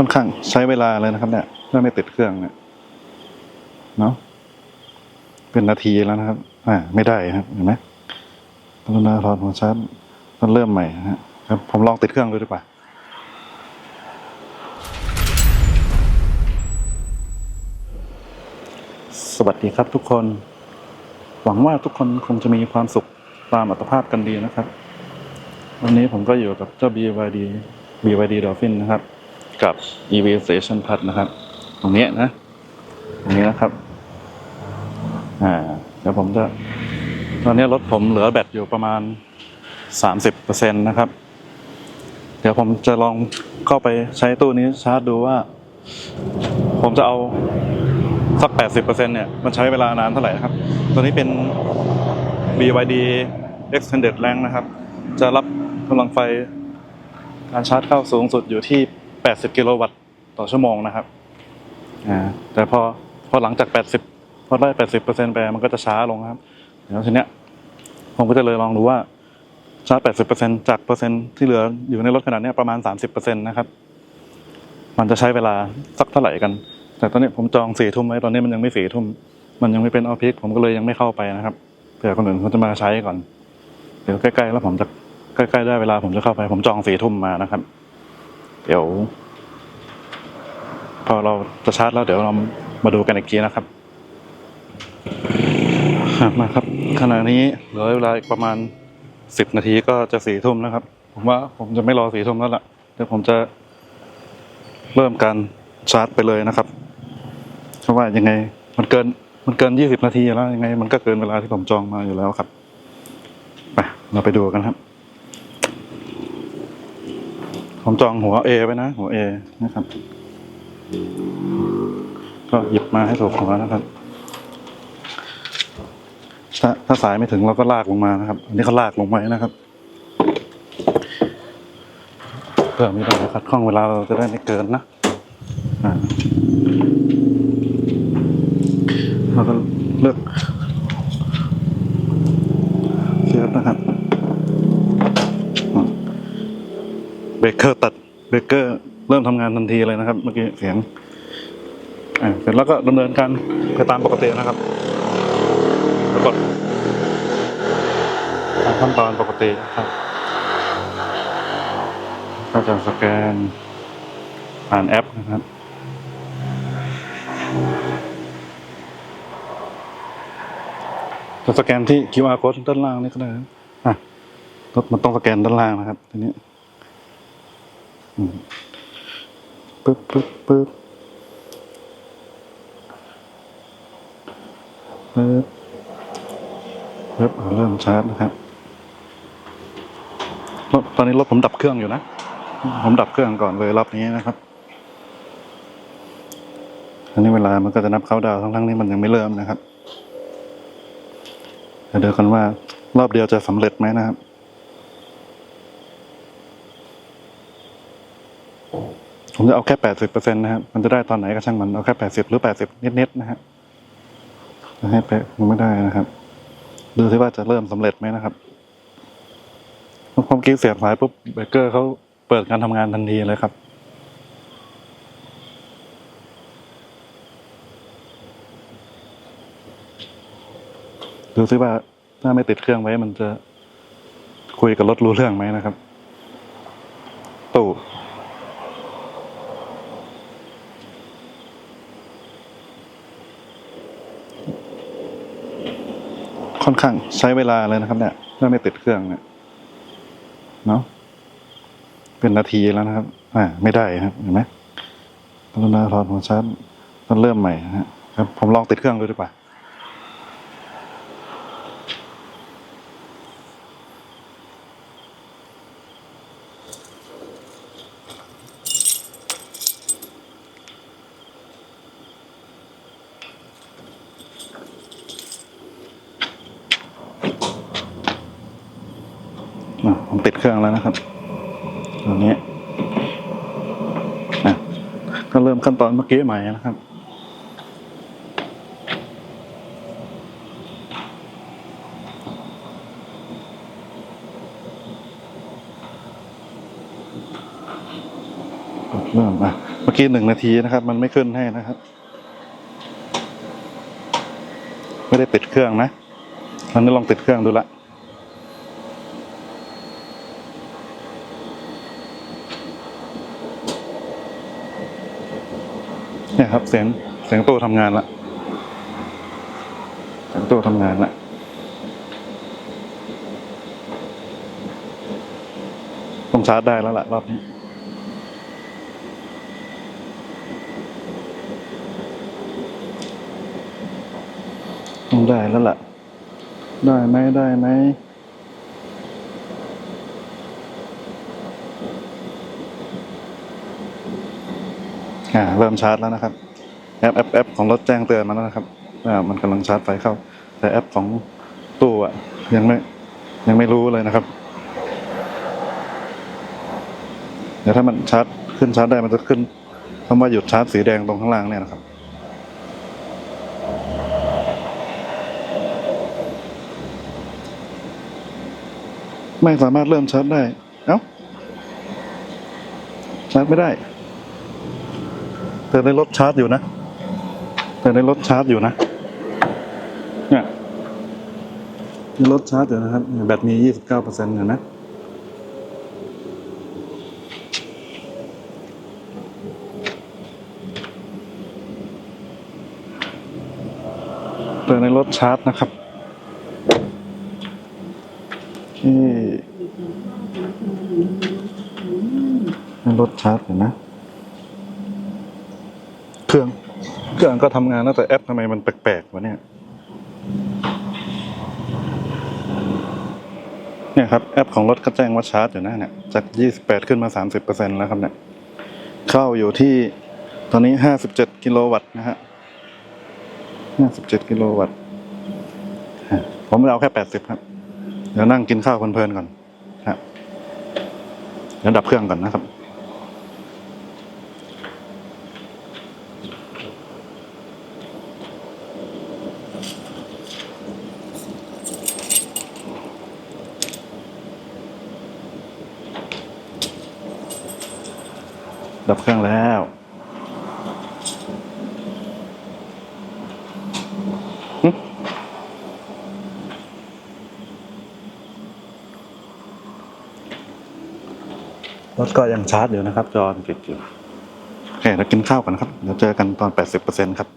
ค่อนข้างใช้เวลาเลยนะครับ เนี่ยเมื่อไม่ติดเครื่องเนี่ยเนาะเป็นนาทีแล้วนะครับ อ่า ไม่ได้ครับเห็นไหมกรุณาถอดหัวชาร์จต้องเริ่มใหม่ครับ ผมลองติดเครื่องดูดีกว่าสวัสดีครับทุกคน หวังว่าทุกคนคงจะมีความสุขตามอัตภาพกันดีนะครับ วันนี้ผมก็อยู่กับเจ้า BYD BYD Dolphin นะครับ กับ EV Station Plus นะครับ ตรงนี้นะ ตรงนี้นะครับ อ่า เดี๋ยวผมจะ ตอนนี้รถผมเหลือแบตอยู่ประมาณ 30%นะครับ เดี๋ยวผมจะลองเข้าไปใช้ตู้นี้ชาร์จดูว่า ผมจะเอาสัก 80%เนี่ยมันใช้เวลานานเท่าไหร่นะครับ ตัวนี้เป็น BYD Extended Range นะครับ จะรับกำลังไฟการชาร์จเข้าสูงสุดอยู่ที่ 80 กิโลวัตต์ต่อชั่วโมงนะครับอ่าแต่พอพอหลังจาก 80พอได้ 80%ไปมันก็จะช้าลงครับเดี๋ยวทีเนี้ยผมก็จะเลยลองดูว่าชาร์จ 80%จากเปอร์เซ็นต์ที่เหลืออยู่ในรถขนาดเนี้ยประมาณ 30%นะครับ มันจะใช้เวลาสักเท่าไหร่กัน แต่ตอนนี้ผมจองสี่ทุ่มไว้ตอนนี้มันยังไม่สี่ทุ่มมันยังไม่เป็นออฟฟิศผมก็เลยยังไม่เข้าไปนะครับเผื่อคนอื่นเขาจะมาใช้ก่อน เดี๋ยวใกล้ๆแล้วผมจะใกล้ๆได้เวลาผมจะเข้าไป ผมจองสี่ทุ่มมานะครับ เดี๋ยว พอเราจะชาร์จแล้วเดี๋ยวเรามาดูกันอีกทีนะครับมาครับขณะนี้เหลือเวลาอีกประมาณสิบนาทีก็จะสี่ทุ่มนะครับ ผมว่าผมจะไม่รอสี่ทุ่มแล้วล่ะเดี๋ยวผมจะเริ่มการชาร์จไปเลยนะครับ เพราะว่ายังไงมันเกินมันเกินยี่สิบนาทีแล้วยังไง มันก็เกินเวลาที่ผมจองมาอยู่แล้วครับไปเราไปดูกันครับ ผมจองหัวเอไว้นะ หัวเอนะครับ ก็หยิบมาให้ถูกหัวนะครับ ถ้าถ้าสายไม่ถึงเราก็ลากลงมานะครับ อันนี้เขาลากลงไว้นะครับ เพื่อไม่ต้องขัดข้องเวลาเราจะได้ไม่เกินนะเราก็เลือกเสียบนะครับ เบรกเกอร์ตัดเบรกเกอร์เริ่มทำงานทันทีเลยนะครับ เมื่อกี้เสียงอ่าเสร็จแล้วก็ดำเนินการไปตามปกตินะครับแล้วกดขั้นตอนปกติครับก็จะสแกนผ่านแอปนะครับจะสแกนที่ QR code ด้านล่างนี่ก็ได้นะอะมันต้องสแกนด้านล่างนะครับทีนี้ ปึ๊บปึ๊บปึ๊บปึ๊บปึ๊บเริ่มชาร์จนะครับรถตอนนี้รถผมดับเครื่องอยู่นะ ผมดับเครื่องก่อนเลยรอบนี้นะครับ อันนี้เวลามันก็จะนับเข้าดาวทั้งๆที่มันยังไม่เริ่มนะครับเดี๋ยวกันว่ารอบเดียวจะสำเร็จไหมนะครับ ผมจะเอาแค่แปดสิบเปอร์เซ็นต์นะครับ มันจะได้ตอนไหนก็ช่างมันเอาแค่แปดสิบหรือแปดสิบนิดๆนะฮะให้เป๊ะมันไม่ได้นะครับ ดูซิว่าจะเริ่มสำเร็จไหมนะครับพอผมกี้เสียบสายปุ๊บเบเกอร์เขาเปิดการทำงานทันทีเลยครับดูซิว่าถ้าไม่ติดเครื่องไว้มันจะคุยกับรถรู้เรื่องไหมนะครับ ตู้ ค่อนข้างใช้เวลาเลยนะครับ เนี่ยถ้าไม่ติดเครื่องเนี่ยเนาะเป็นนาทีแล้วนะครับ อ่า ไม่ได้ครับเห็นไหมกรุณาถอดหัวชาร์จต้องเริ่มใหม่นะครับผมลองติดเครื่องดูดีกว่า ผมติดเครื่องแล้วนะครับตัวนี้อะก็เริ่มขั้นตอนเมื่อกี้ใหม่นะครับเริ่มอะเมื่อกี้หนึ่งนาทีนะครับ มันไม่ขึ้นให้นะครับ ไม่ได้ติดเครื่องนะตอนนี้ลองติดเครื่องดูละ เนี่ยครับเสียงเสียงตู้ทำงานละเสียงตู้ทำงานละต้องชาร์จได้แล้วล่ะรอบนี้ต้องได้แล้วล่ะ ได้ไหมได้ไหม อ่าเริ่มชาร์จแล้วนะครับแอปแอปแอปของรถแจ้งเตือนมาแล้วนะครับว่ามันกำลังชาร์จไฟเข้า แต่แอปของตู้อะยังไม่ยังไม่รู้เลยนะครับเดี๋ยวถ้ามันชาร์จขึ้นชาร์จได้มันจะขึ้นคำว่าหยุดชาร์จสีแดงตรงข้างล่างเนี่ยนะครับไม่สามารถเริ่มชาร์จได้ เอ้าชาร์จไม่ได้ แต่ในรถชาร์จอยู่นะ แต่ในรถชาร์จอยู่นะ เนี่ยในรถชาร์จอยู่นะครับ แบตมียี่สิบเก้าเปอร์เซ็นต์อยู่นะแต่ในรถชาร์จนะครับที่ในรถชาร์จเห็นนะ เครื่อง เครื่องก็ทำงานแล้วแต่แอปทำไมมันแปลกๆวะเนี่ย เนี่ยครับ แอปของรถก็แจ้งว่าชาร์จอยู่นะเนี่ย จาก 28 ขึ้นมา 30%แล้วครับเนี่ย เข้าอยู่ที่ตอนนี้ 57 กิโลวัตต์นะฮะ 57 กิโลวัตต์ ผมเอาแค่ 80 ครับ เดี๋ยวนั่งกินข้าวเพลินๆก่อนฮะเดี๋ยวดับเครื่องก่อนนะครับ ดับเครื่องแล้ว รถก็ยังชาร์จอยู่นะครับ จอติดอยู่ โอเคเรากินข้าวกันนะครับ เดี๋ยวเจอกันตอน 80%ครับ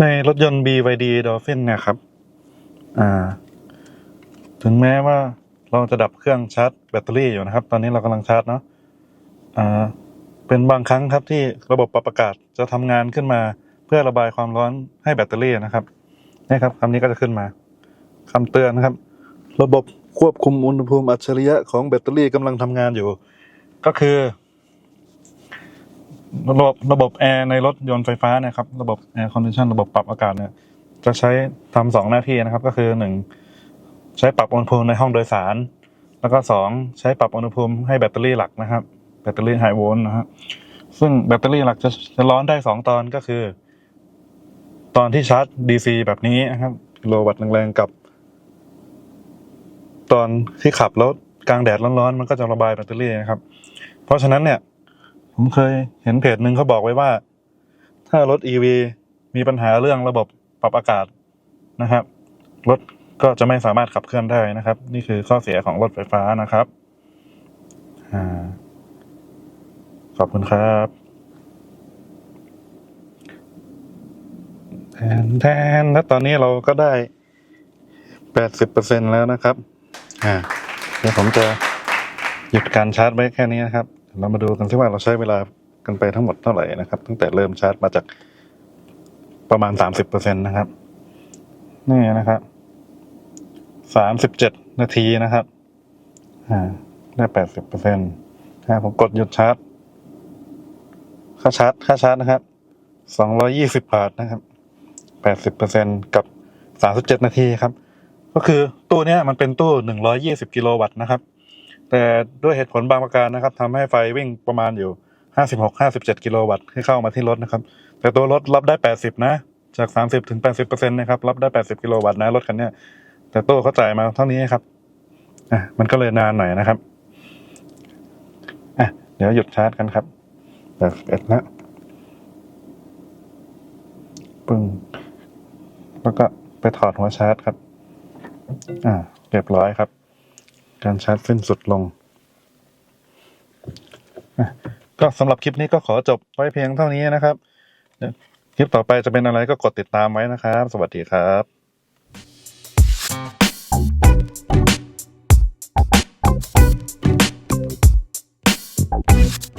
ในรถยนต์ BYD Dolphin เนี่ยครับ อ่า ถึงแม้ว่า เราจะดับเครื่องชาร์จแบตเตอรี่อยู่นะครับ ตอนนี้เรากำลังชาร์จเนาะอ่าเป็นบางครั้งครับที่ระบบปรับอากาศจะทำงานขึ้นมา เพื่อระบายความร้อนให้แบตเตอรี่นะครับนี่ครับคำนี้ก็จะขึ้นมาคำเตือนนะครับ ระบบควบคุมอุณหภูมิอัจฉริยะของแบตเตอรี่กำลังทำงานอยู่ ก็คือระบบระบบแอร์ในรถยนต์ไฟฟ้านะครับ ระบบแอร์คอนดิชันระบบปรับอากาศเนี่ยจะใช้ทำสองหน้าที่นะครับ ก็คือหนึ่ง ใช้ปรับอุณหภูมิในห้องโดยสาร แล้วก็สองใช้ปรับอุณหภูมิให้แบตเตอรี่หลักนะครับ แบตเตอรี่ไฮโวลต์นะฮะซึ่งแบตเตอรี่หลักจะจะร้อนได้สองตอนก็คือ ตอนที่ชาร์จ DC แบบนี้นะครับโลวัตต์แรงๆกับ ตอนที่ขับแล้วกลางแดดร้อนๆมันก็จะระบายแบตเตอรี่นะครับ เพราะฉะนั้นเนี่ย ผมเคยเห็นเพจหนึ่งเขาบอกไว้ว่า ถ้ารถ EV มีปัญหาเรื่องระบบปรับอากาศนะครับรถ ก็จะไม่สามารถขับเคลื่อนได้นะครับ นี่คือข้อเสียของรถไฟฟ้านะครับอขอบคุณครับแทนแทนและตอนนี้เราก็ได้แปดสิบเปอร์เซ็นแล้วนะครับ อ่า เดี๋ยวผมจะหยุดการชาร์จไว้แค่นี้นะครับ เรามาดูกันซิว่าเราใช้เวลากันไปทั้งหมดเท่าไหร่นะครับ ตั้งแต่เริ่มชาร์จมาจากประมาณสามสิบเปอร์เซ็นต์นะครับ นี่นะครับ สามสิบเจ็ดนาทีนะครับ อ่า ได้แปดสิบเปอร์เซ็นต์ถ้าผมกดหยุดชาร์จ ค่าชาร์จ ค่าชาร์จนะครับ สองร้อยี่สิบบาทนะครับ แปดสิบเปอร์เซ็นกับสามสิบเจ็ดนาทีครับ ก็คือตู้เนี้ยมันเป็นตู้หนึ่งร้อยี่สิบกิโลวัตต์นะครับ แต่ด้วยเหตุผลบางประการนะครับทำให้ไฟวิ่งประมาณอยู่ห้าสิบหกห้าสิบเจ็ดกิโลวัตต์ที่เข้ามาที่รถนะครับ แต่ตัวรถรับได้แปดสิบนะ จากสามสิบถึงแปดสิบเปอร์เซ็นต์นะครับ รับได้แปดสิบกิโลวัตต์นะรถคันเนี้ย แต่โต้เขาจ่ายมาเท่านี้ครับอะมันก็เลยนานหน่อยนะครับอะเดี๋ยวหยุดชาร์จกันครับเดี๋ยวเอ็ดนะปึ้งแล้วก็ไปถอดหัวชาร์จครับ อ่าเรียบร้อยครับ การชาร์จสิ้นสุดลงอะก็สำหรับคลิปนี้ก็ขอจบไว้เพียงเท่านี้นะครับ คลิปต่อไปจะเป็นอะไรก็กดติดตามไว้นะครับ สวัสดีครับ